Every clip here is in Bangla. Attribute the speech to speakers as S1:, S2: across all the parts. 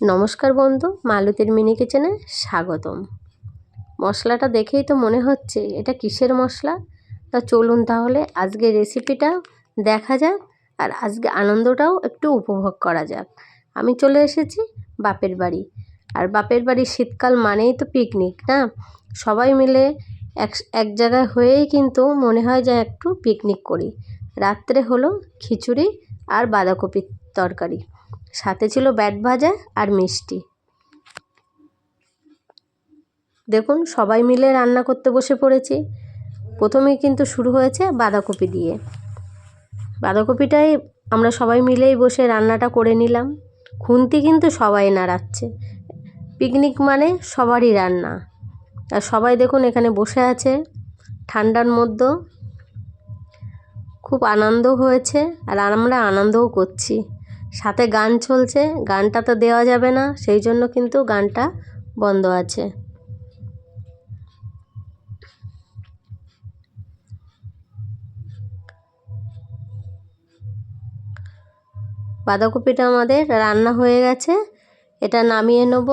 S1: নমস্কার বন্ধু, মালতীর মিনি কিচেনে স্বাগতম। মশলাটা দেখেই তো মনে হচ্ছে, এটা কিসের মশলা? তা চলুন তাহলে আজকে রেসিপিটা দেখা যাক আর আজকে আনন্দটাও একটু উপভোগ করা যাক। আমি চলে এসেছি বাপের বাড়ি। আর বাপের বাড়ি শীতকাল মানেই তো পিকনিক না? সবাই মিলে এক এক জায়গায় হয়েই কিন্তু মনে হয় যে একটু পিকনিক করি। রাত্রে হলো খিচুড়ি আর বাঁধাকপির তরকারি। সাথে ছিল ব্যাট ভাজা আর মিষ্টি। দেখুন, সবাই মিলে রান্না করতে বসে পড়েছি। প্রথমেই কিন্তু শুরু হয়েছে বাঁধাকপি দিয়ে। বাঁধাকপিটাই আমরা সবাই মিলেই বসে রান্নাটা করে নিলাম। খুন্তি কিন্তু সবাই নাড়াচ্ছে। পিকনিক মানে সবারই রান্না। আর সবাই দেখুন, এখানে বসে আছে। ঠান্ডার মধ্যে খুব আনন্দ হয়েছে আর আমরা আনন্দও করছি। সাথে গান চলছে, গানটা তো দেওয়া যাবে না, সেই জন্য কিন্তু গানটা বন্ধ আছে। বাঁধাকপিটা আমাদের রান্না হয়ে গেছে, এটা নামিয়ে নেব।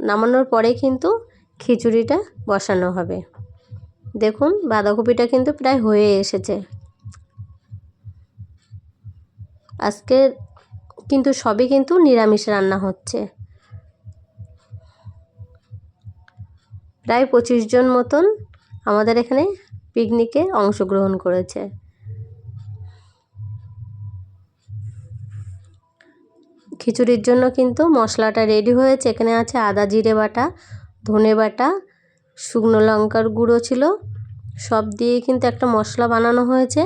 S1: নামানোর পরে কিন্তু খিচুড়িটা বসানো হবে। দেখুন, বাঁধাকপিটা কিন্তু প্রায় হয়ে এসেছে। আজকে কিন্তু সবই কিন্তু নিরামিষ রান্না হচ্ছে। প্রায় পঁচিশ জন মতন আমাদের এখানে পিকনিকে অংশগ্রহণ করেছে। খিচুড়ির জন্য কিন্তু মশলাটা রেডি হয়েছে। এখানে আছে আদা, জিরে বাটা, ধনে বাটা, শুকনো লঙ্কার গুঁড়ো ছিল। সব দিয়ে কিন্তু একটা মশলা বানানো হয়েছে।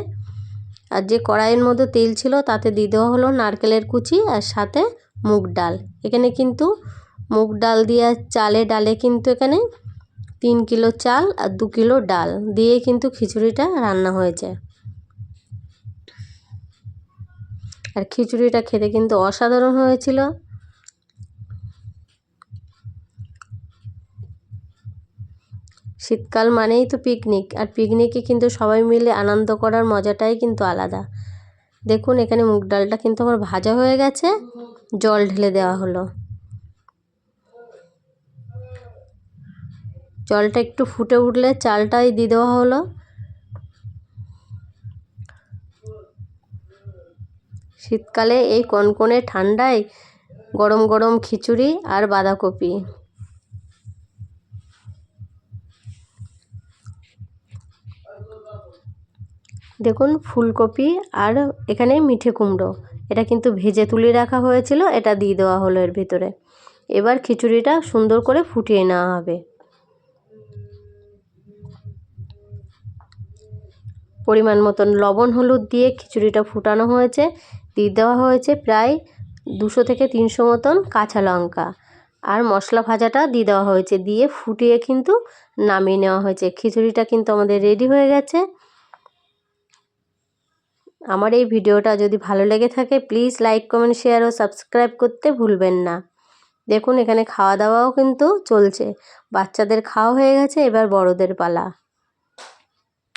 S1: আর যে কড়াইয়ের মধ্যে তেল ছিল তাতে দিয়ে দেওয়া হলো নারকেলের কুচি আর সাথে মুগ ডাল। এখানে কিন্তু মুগ ডাল দিয়ে চালে ডালে কিন্তু এখানে তিন কিলো চাল আর দু কিলো ডাল দিয়ে কিন্তু খিচুড়িটা রান্না হয়েছে। আর খিচুড়িটা খেতে কিন্তু অসাধারণ হয়েছিল। শীতকাল মানেই তো পিকনিক আর পিকনিকে কিন্তু সবাই মিলে আনন্দ করার মজাটাই কিন্তু আলাদা। দেখুন, এখানে মুগ ডালটা কিন্তু আমার ভাজা হয়ে গেছে, জল ঢেলে দেওয়া হলো। জলটা একটু ফুটে উঠলে চালটাই দিয়ে দেওয়া হলো। শীতকালে এই কনকনে ঠান্ডায় গরম গরম খিচুড়ি আর বাঁধাকপি। দেখুন, ফুলকপি আর এখানে মিঠে কুমড়ো। এটা কিন্তু ভেজে তুলে রাখা হয়েছিল, এটা দিয়ে দেওয়া হলো এর ভিতরে। এবার খিচুড়িটা সুন্দর করে ফুটিয়ে নেওয়া হবে। পরিমাণ মতন লবণ, হলুদ দিয়ে খিচুড়িটা ফুটানো হয়েছে। দিয়ে দেওয়া হয়েছে প্রায় দুশো থেকে তিনশো মতন কাঁচা লঙ্কা। আর মশলা ভাজাটা দিয়ে দেওয়া হয়েছে। দিয়ে ফুটিয়ে কিন্তু নামিয়ে নেওয়া হয়েছে। খিচুড়িটা কিন্তু আমাদের রেডি হয়ে গেছে। আমার এই ভিডিওটা যদি ভালো লেগে থাকে প্লিজ লাইক কমেন্ট শেয়ার ও সাবস্ক্রাইব করতে ভুলবেন না। দেখুন, এখানে খাওয়া দাওয়াও কিন্তু চলছে। বাচ্চাদের খাওয়া হয়ে গেছে, এবার বড়দের পালা।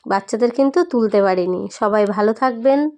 S1: বাচ্চাদের কিন্তু তুলতে পারিনি। সবাই ভালো থাকবেন।